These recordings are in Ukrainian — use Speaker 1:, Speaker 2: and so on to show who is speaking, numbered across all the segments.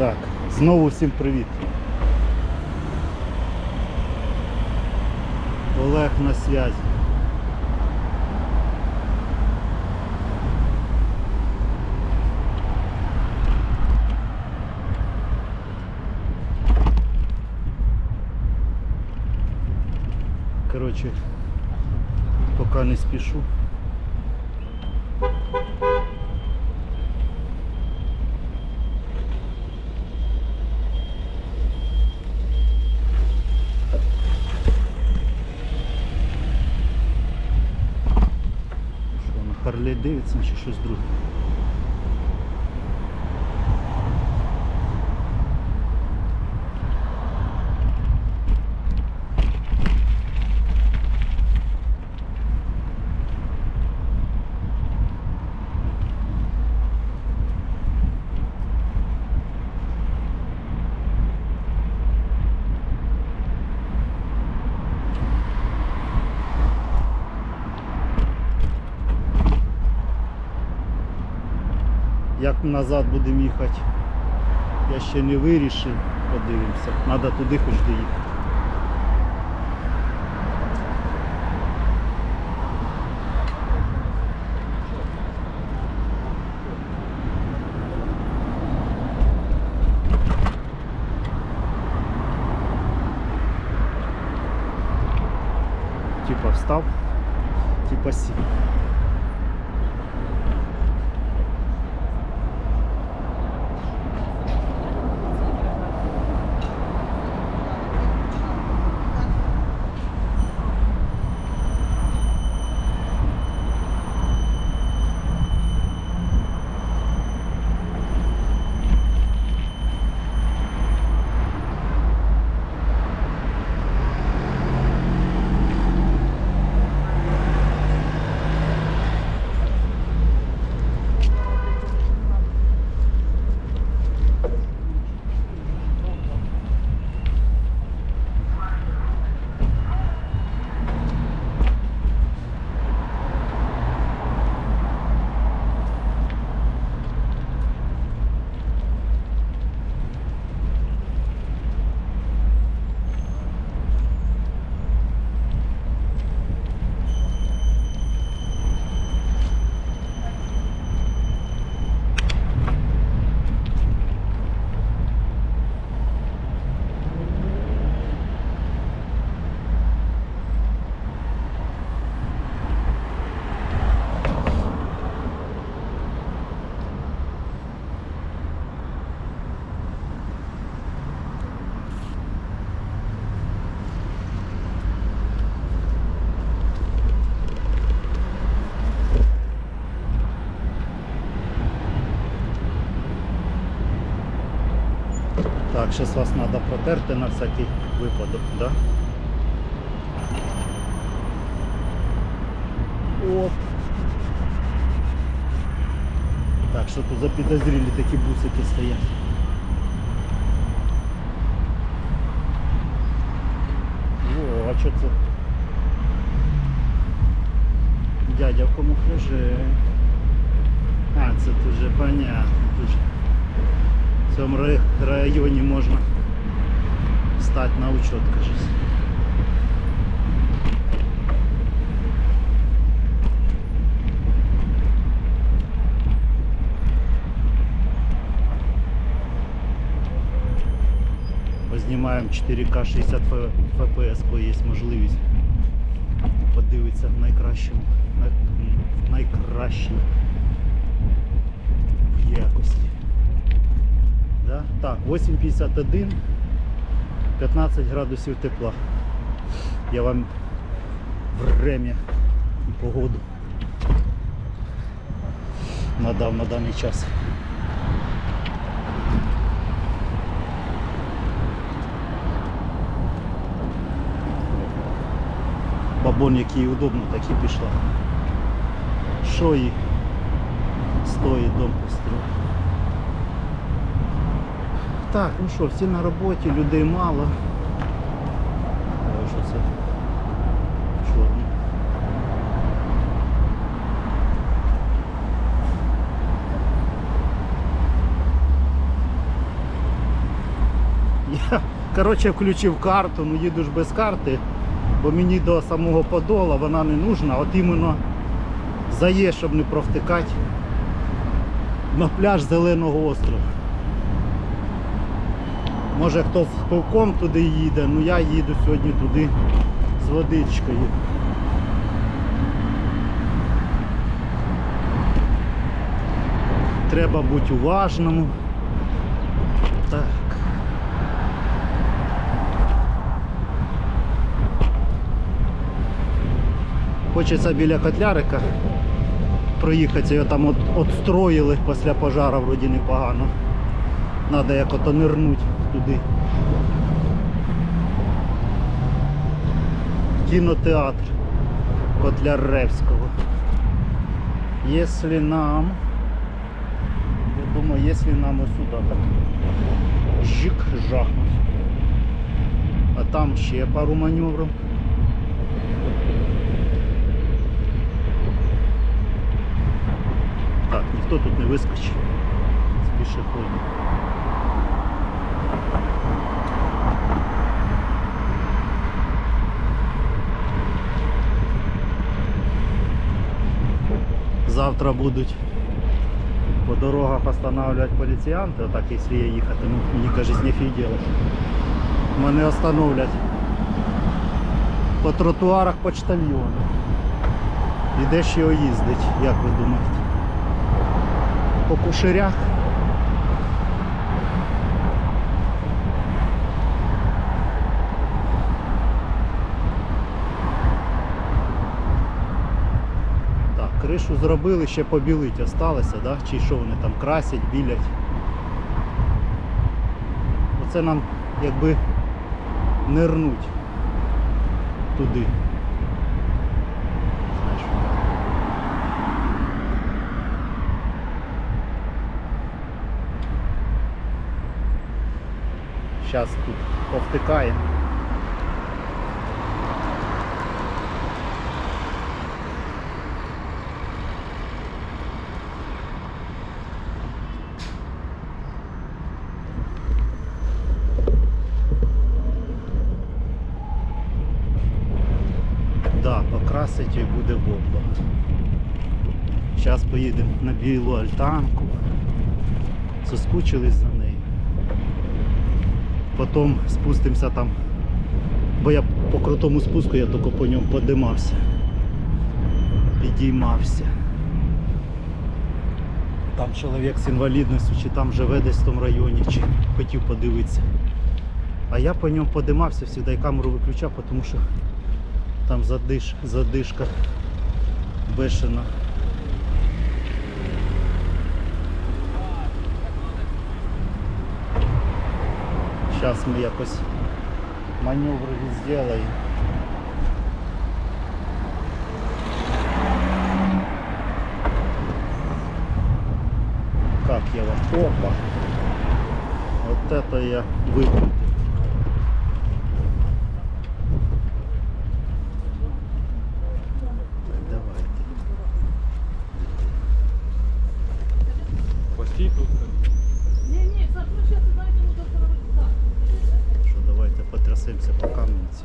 Speaker 1: Так, знову всім привіт. Олег на связі. Короче, поки не спішу. Що на Харлей Девідсон чи щось друге? Як назад будемо їхати, я ще не вирішив, подивимося. Треба туди хоч доїхати. Типа встав, типа сів. Так, зараз вас треба протерти на всякий випадок, да? Оп. Так, що тут за підозрілі такі бусики стоять. О, а що це? Дядя в камуфляже. А, це тут вже понятно. Тут же в цьому рай- районі можна стати на учет, кажись. Познімаємо 4К 60 FPS, бо є можливість подивитися в найкращому, най- в найкращій Так, 8.51, 15 градусів тепла. Я вам время і погоду надав на даний час. Бабон, який удобно, так і пішла. Що їй стоїть дом построїти? Так, ну що, всі на роботі, людей мало. Що це? Чорно. Я, коротше, включив карту, ну їду ж без карти, бо мені до самого Подола вона не нужна, от іменно зає, щоб не провтикати на пляж Зеленого острова. Може хтось з пивком туди їде, ну я їду сьогодні туди з водичкою. Треба бути уважному. Так. Хочеться біля котлярика проїхатися, його там от, отстроїли після пожару, вроді непогано. Надо як ото нирнуть туди. Кінотеатр Котляревського. Если нам, я думаю, если нам и сюда так жик жахнуть. А там ще пару маневрів. Так, ніхто тут не вискочить з пішоходів. Завтра будуть по дорогах останавливать поліціянти, отак якщо я їхатиму, мені кажуть, нефіг делать. Мене остановлять по тротуарах почтальйони. І де ще його їздить, як ви думаєте? По кушерях. Так, кришу зробили, ще побілить осталося, да? чи що вони там красять, білять. Оце нам якби нирнуть туди. Зараз тут повтикає. 12 буде бомба. Зараз поїдемо на білу альтанку. Соскучились за нею. Потім спустимося там, бо я по крутому спуску я тільки по ньому подимався. Підіймався. Там чоловік з інвалідністю, чи там живе десь в тому районі, чи хотів подивитися. А я по ньому подимався, сюди і камеру виключав, тому що там задиш, задишка бешена. Зараз ми якось маневри зробимо. Как я вам? Опа! Вот это я выкрутил. Давайте.
Speaker 2: Постій тут.
Speaker 3: Ні, ні, зараз знаєте, ну доктора так.
Speaker 1: Що давайте потрясемося по кам'янці.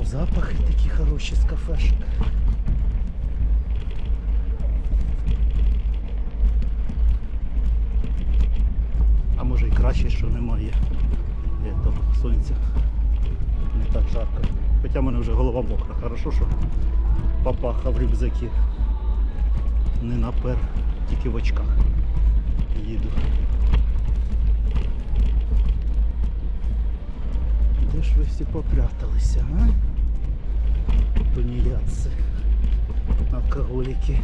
Speaker 1: О, запахи такі з кафешок. А може і краще, що немає того сонця. Не так жарко. Хоча в мене вже голова мокра. Хорошо, що папаха в рюкзакі. Не напер, тільки в очках. Їду. Де ж ви всі попряталися, а? Алкоголики.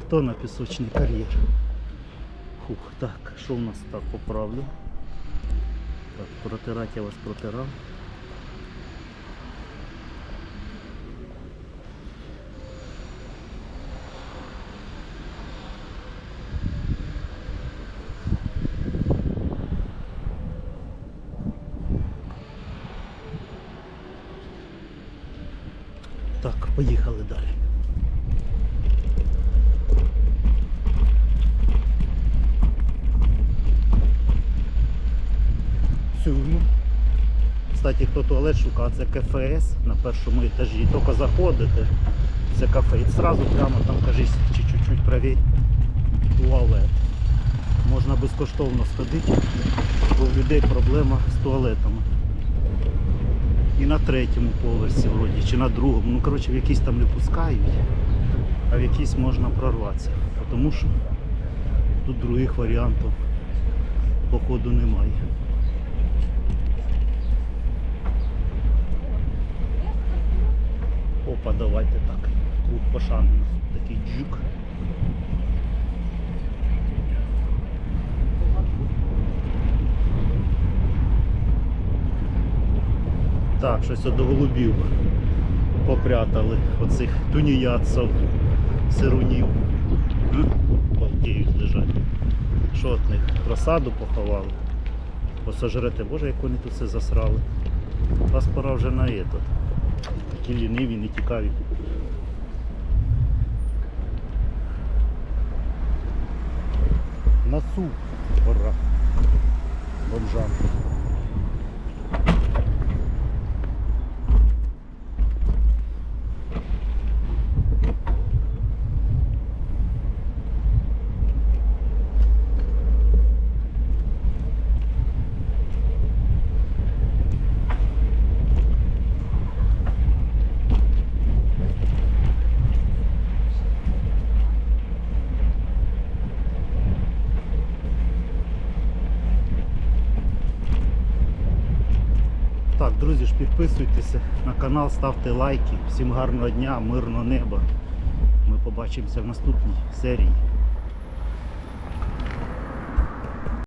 Speaker 1: Хто на пісочний кар'єр? Фух, так, що у нас так поправлю? Так, протирати я вас протирав. Поїхали далі. Цю. Кстати, хто туалет шукав, це КФС на першому етажі. Тільки заходите, це кафе. І зразу прямо там, кажись, чи чуть-чуть правій туалет. Можна безкоштовно сходити, бо в людей проблема з туалетами. І на третьому поверсі вроді, чи на другому. Ну, коротше, в якісь там не пускають, а в якісь можна прорватися. Тому що тут других варіантів походу немає. Опа, давайте так. Круг пошани у нас тут такий джук. Так, щось до голубів попрятали оцих туніяців, сирунів. Балдіють лежать. Що от них? Розсаду поховали. Посожрете, боже, як вони тут все засрали. Вас пора вже на этот. Такі ліниві, не цікаві. На суп пора. Бомжам. Так, друзі ж, підписуйтеся на канал, ставте лайки. Всім гарного дня, мирного неба. Ми побачимося в наступній серії.